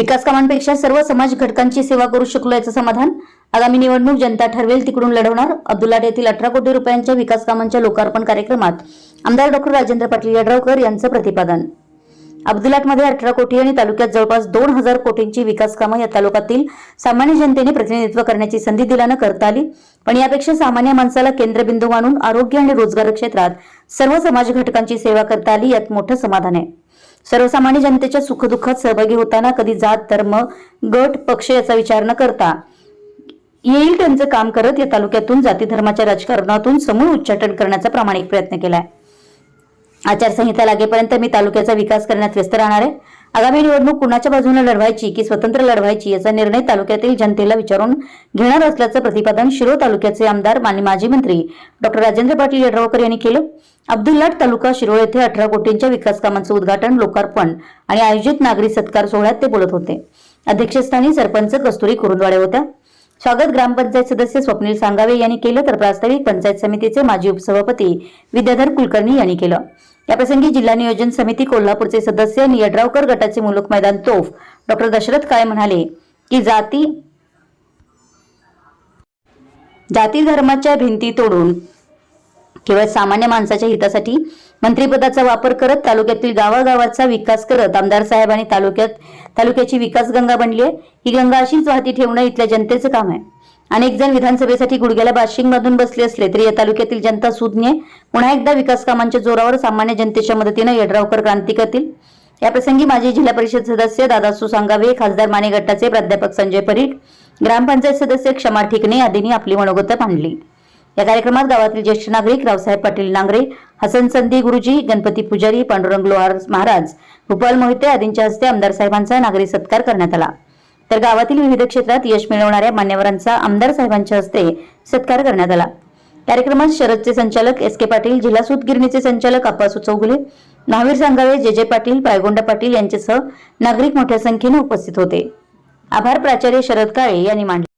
विकास कामांपेक्षा सर्व समाज घटकांची सेवा करू शकलो याचं समाधान आगामी निवडणूक जनता ठरवेल तिकडून लढवणार. अब्दुल्लाट येथील अठरा कोटी रुपयांच्या विकास कामांच्या लोकार्पण कार्यक्रमात आमदार डॉक्टर राजेंद्र पाटील यड्रावकर यांचं प्रतिपादन. अब्दुलाटमध्ये अठरा कोटी आणि तालुक्यात जवळपास दोन हजार कोटींची विकास कामं या तालुक्यातील सामान्य जनतेने प्रतिनिधित्व करण्याची संधी दिल्यानं करता आली. पण यापेक्षा सामान्य माणसाला केंद्रबिंदू मानून आरोग्य आणि रोजगार क्षेत्रात सर्व समाज घटकांची सेवा करता आली यात मोठं समाधान आहे. सर्वसामान्य जनतेच्या सुखदुःखात सहभागी होताना कधी जात धर्म गट पक्ष याचा विचार न करता येईल त्यांचं काम करत या तालुक्यातून जाती धर्माच्या राजकारणातून समूळ उच्चाटन करण्याचा प्रामाणिक प्रयत्न केलाय. आचारसंहिता लागेपर्यंत मी तालुक्याचा विकास करण्यात व्यस्त राहणार आहे. आगामी निवडणूक कुणाच्या बाजूने लढवायची की स्वतंत्र लढवायची याचा निर्णय तालुक्यातील जनतेला विचारून घेणार असल्याचं प्रतिपादन शिरो तालुक्याचे आमदार माननीय माजी मंत्री डॉक्टर राजेंद्र पाटील यड्रावकर यांनी केलं. अब्दुल्लाट तालुका शिरोळ येथे अठरा कोटींच्या विकास कामांचं उद्घाटन लोकार्पण आणि आयोजित नागरी सत्कार सोहळ्यात ते बोलत होते. अध्यक्षस्थानी सरपंच कस्तुरी कुरुंदवाडे होत्या. स्वागत ग्रामपंचायत सदस्य स्वप्नील सांगावे यांनी केलं तर प्रास्ताविक पंचायत समितीचे माजी उपसभापती विद्याधर कुलकर्णी यांनी केलं. याप्रसंगी जिल्हा नियोजन समिती कोल्हापूरचे सदस्य नियड्रावकर गटाचे मुलुक मैदान तोफ. डॉक्टर दशरथ काळे म्हणाले की जाती जाती धर्माच्या भिंती तोडून केवळ सामान्य माणसाच्या हितासाठी मंत्रिपदाचा वापर करत तालुक्यातील गावागावाचा विकास करत आमदार साहेबांनी तालुक्यात तालुक्याची विकास गंगा बनली आहे. ही गंगा अशीच वाहती ठेवणं इथल्या जनतेचं काम आहे. अनेक जण विधानसभेसाठी गुडघ्याला बाशिंग बांधून बसले असले तरी या तालुक्यातील जनता सुज्ञ पुन्हा एकदा विकास कामांच्या जोरावर सामान्य जनतेच्या मदतीनं यड्रावकर क्रांती करतील. याप्रसंगी माजी जिल्हा परिषद सदस्य दादासू सांगावे खासदार माने गटाचे प्राध्यापक संजय परीख ग्रामपंचायत सदस्य क्षमा ठिकणे आदींनी आपली मनोगत मांडली. या कार्यक्रमात गावातील ज्येष्ठ नागरिक रावसाहेब पाटील नांगरे हसन संधी गुरुजी गणपती पुजारी पांडुरंग लोहार महाराज भूपाल मोहिते आदींच्या हस्ते आमदार साहेबांचा नागरी सत्कार करण्यात आला. तर गावातील विविध क्षेत्रात यश मिळवणाऱ्या मान्यवरांचा आमदार साहेबांच्या हस्ते सत्कार करण्यात आला. कार्यक्रमात शरदचे संचालक एस के पाटील जिल्हा सूतगिरणीचे संचालक अप्पासू चौगुले महावीर सांगावे जे जे पाटील पायगोंडा पाटील यांच्यासह नागरिक मोठ्या संख्येने उपस्थित होते. आभार प्राचार्य शरद काळे यांनी मांडले.